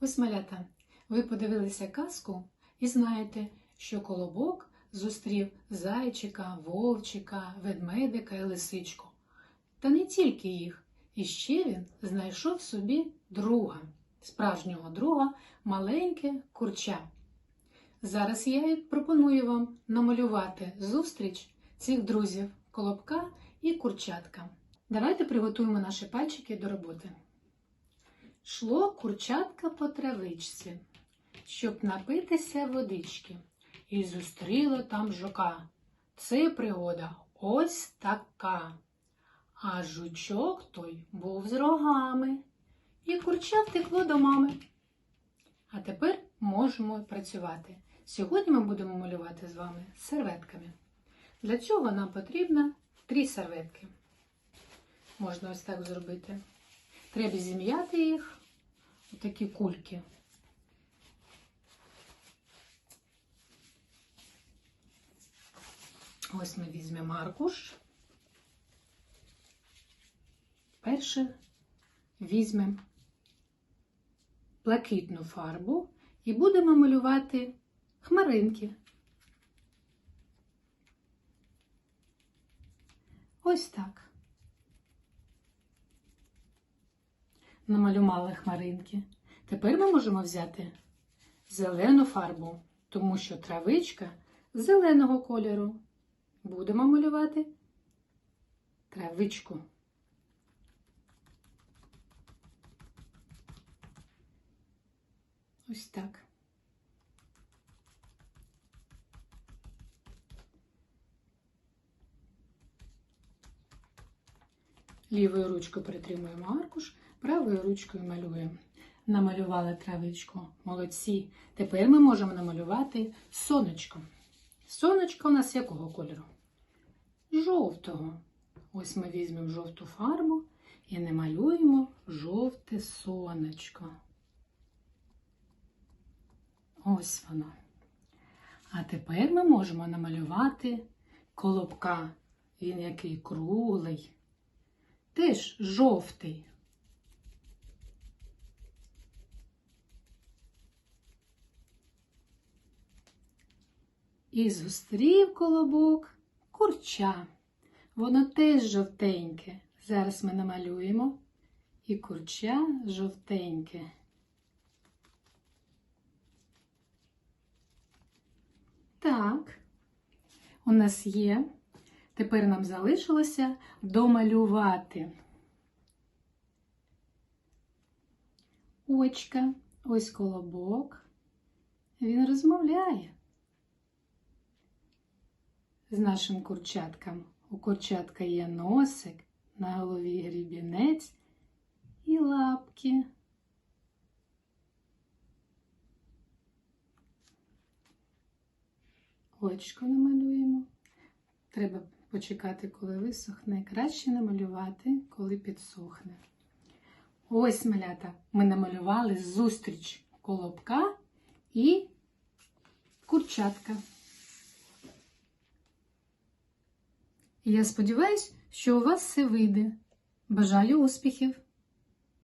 Ось малята, ви подивилися казку і знаєте, що колобок зустрів зайчика, вовчика, ведмедика і лисичку. Та не тільки їх, і ще він знайшов собі друга, справжнього друга, маленьке курча. Зараз я пропоную вам намалювати зустріч цих друзів колобка і курчатка. Давайте приготуємо наші пальчики до роботи. Шло курчатка по травичці, щоб напитися водички, і зустріло там жука. Це пригода ось така. А жучок той був з рогами, і курча втекло до мами. А тепер можемо працювати. Сьогодні ми будемо малювати з вами серветками. Для цього нам потрібно три серветки. Можна ось так зробити. Треба зім'яти їх у такі кульки. Ось ми візьмемо аркуш. Перше візьмемо блакитну фарбу і будемо малювати хмаринки. Ось так. Намалювали хмаринки. Тепер ми можемо взяти зелену фарбу, тому що травичка зеленого кольору. Будемо малювати травичку. Ось так. Лівою ручкою притримуємо аркуш, правою ручкою малюємо. Намалювали травичку. Молодці. Тепер ми можемо намалювати сонечко. Сонечко у нас якого кольору? Жовтого. Ось ми візьмемо жовту фарбу і намалюємо жовте сонечко. Ось воно. А тепер ми можемо намалювати колобка. Він який круглий, теж жовтий. І зустрів колобок курча. Воно теж жовтеньке. Зараз ми намалюємо і курча жовтеньке. Так, у нас є. Тепер нам залишилося домалювати. Очка, ось колобок. Він розмовляє з нашим курчатком. У курчатка є носик, на голові грібінець і лапки. Очко намалюємо. Треба почекати, коли висохне. Краще намалювати, коли підсохне. Ось малята, ми намалювали зустріч колобка і курчатка. Я сподіваюся, що у вас все вийде. Бажаю успіхів!